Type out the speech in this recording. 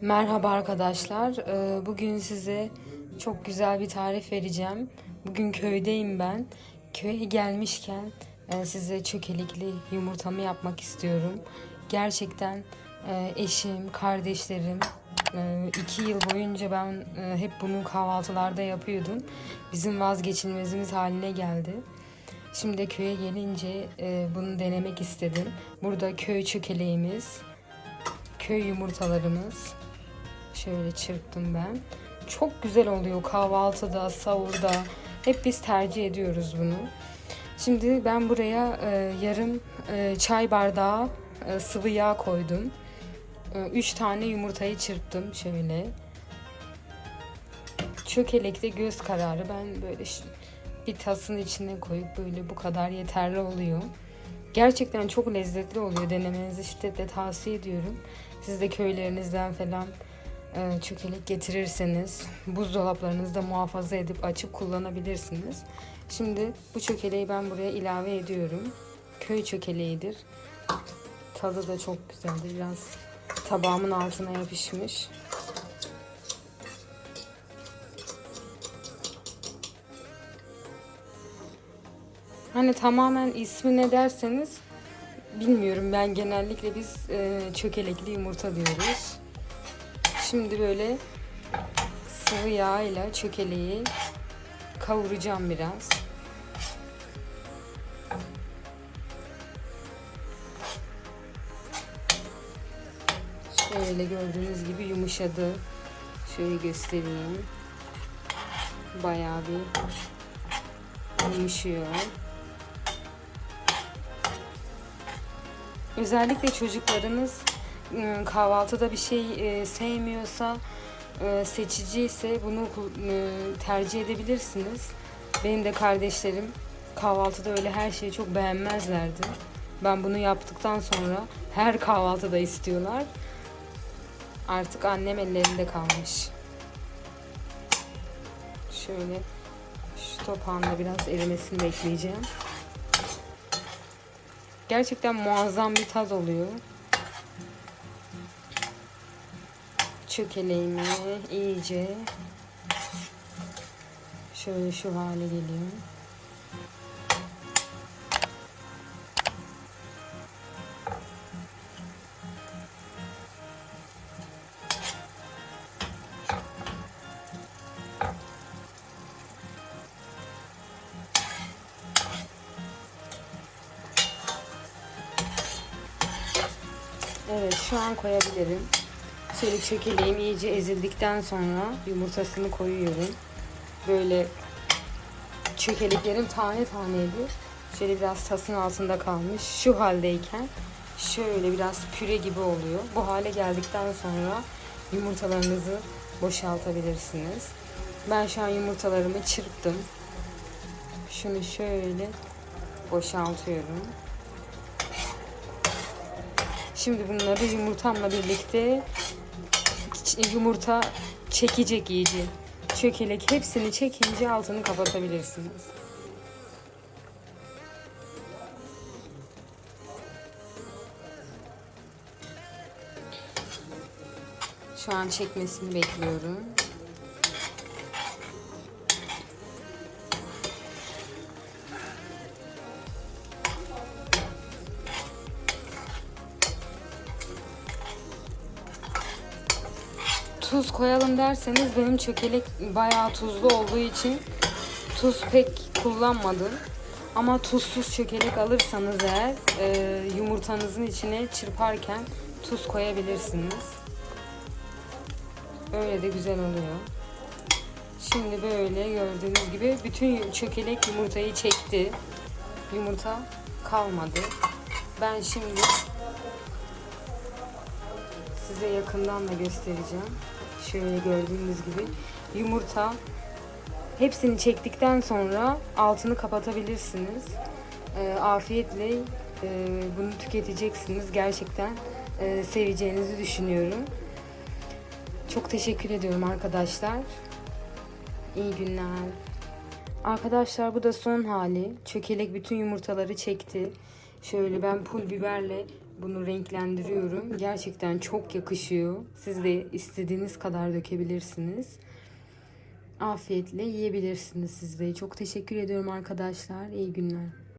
Merhaba arkadaşlar. Ee, Bugün size çok güzel bir tarif vereceğim. Bugün köydeyim ben. Köye gelmişken e, size çökelikli yumurtamı yapmak istiyorum. Gerçekten e, eşim, kardeşlerim e, iki yıl boyunca ben hep bunu kahvaltılarda yapıyordum. Bizim vazgeçilmezimiz haline geldi. Şimdi de köye gelince bunu denemek istedim. Burada köy çökeleğimiz, köy yumurtalarımız. Şöyle çırptım ben. Çok güzel oluyor kahvaltıda, sahurda. Hep biz tercih ediyoruz bunu. Şimdi ben buraya e, yarım e, çay bardağı e, sıvı yağ koydum. 3 tane yumurtayı çırptım şöyle. Çökelekte göz kararı ben böyle bir tasın içine koyup böyle bu kadar yeterli oluyor. Gerçekten çok lezzetli oluyor. Denemenizi şiddetle tavsiye ediyorum. Siz de köylerinizden falan e, çökelek getirirseniz buzdolaplarınızda muhafaza edip açıp kullanabilirsiniz. Şimdi bu çökeleği ben buraya ilave ediyorum. Köy çökeleğidir. Tadı da çok güzeldir. Biraz tabağımın altına yapışmış. Hani tamamen ismi ne derseniz bilmiyorum ben genellikle biz e, çökelekli yumurta diyoruz. Şimdi böyle sıvı yağ ile çökeleği kavuracağım biraz. Şöyle gördüğünüz gibi yumuşadı. Şöyle göstereyim. Bayağı bir yumuşuyor. Özellikle çocuklarınız kahvaltıda bir şey e, sevmiyorsa, e, seçici ise bunu e, tercih edebilirsiniz. Benim de kardeşlerim kahvaltıda öyle her şeyi çok beğenmezlerdi. Ben bunu yaptıktan sonra her kahvaltıda istiyorlar. Artık annem ellerinde kalmış. Şöyle şu topağında biraz erimesini bekleyeceğim. Gerçekten muazzam bir tat oluyor. Çökeleğimi iyice şöyle şu hale geliyor. Evet şu an koyabilirim. Şöyle çökeleğim iyice ezildikten sonra yumurtasını koyuyorum. Böyle çökeleklerim tane taneydi. Şöyle biraz tasın altında kalmış. Şu haldeyken şöyle biraz püre gibi oluyor. Bu hale geldikten sonra yumurtalarınızı boşaltabilirsiniz. Ben şu an yumurtalarımı çırptım. Şunu şöyle boşaltıyorum. Şimdi bunları yumurtamla birlikte yumurta çekecek iyice. Çökelek hepsini çekince altını kapatabilirsiniz. Şu an çekmesini bekliyorum. Tuz koyalım derseniz benim çökelek bayağı tuzlu olduğu için tuz pek kullanmadım. Ama tuzsuz çökelek alırsanız eğer e, yumurtanızın içine çırparken tuz koyabilirsiniz. Öyle de güzel oluyor. Şimdi böyle gördüğünüz gibi bütün çökelek yumurtayı çekti. Yumurta kalmadı. Ben şimdi size yakından da göstereceğim. Şöyle gördüğünüz gibi yumurta hepsini çektikten sonra altını kapatabilirsiniz. Ee, afiyetle e, bunu tüketeceksiniz. Gerçekten e, seveceğinizi düşünüyorum. Çok teşekkür ediyorum arkadaşlar. İyi günler. Arkadaşlar bu da son hali. Çökelek bütün yumurtaları çekti. Şöyle ben pul biberle Bunu renklendiriyorum. Gerçekten çok yakışıyor. Siz de istediğiniz kadar dökebilirsiniz. Afiyetle yiyebilirsiniz siz de. Çok teşekkür ediyorum arkadaşlar. İyi günler.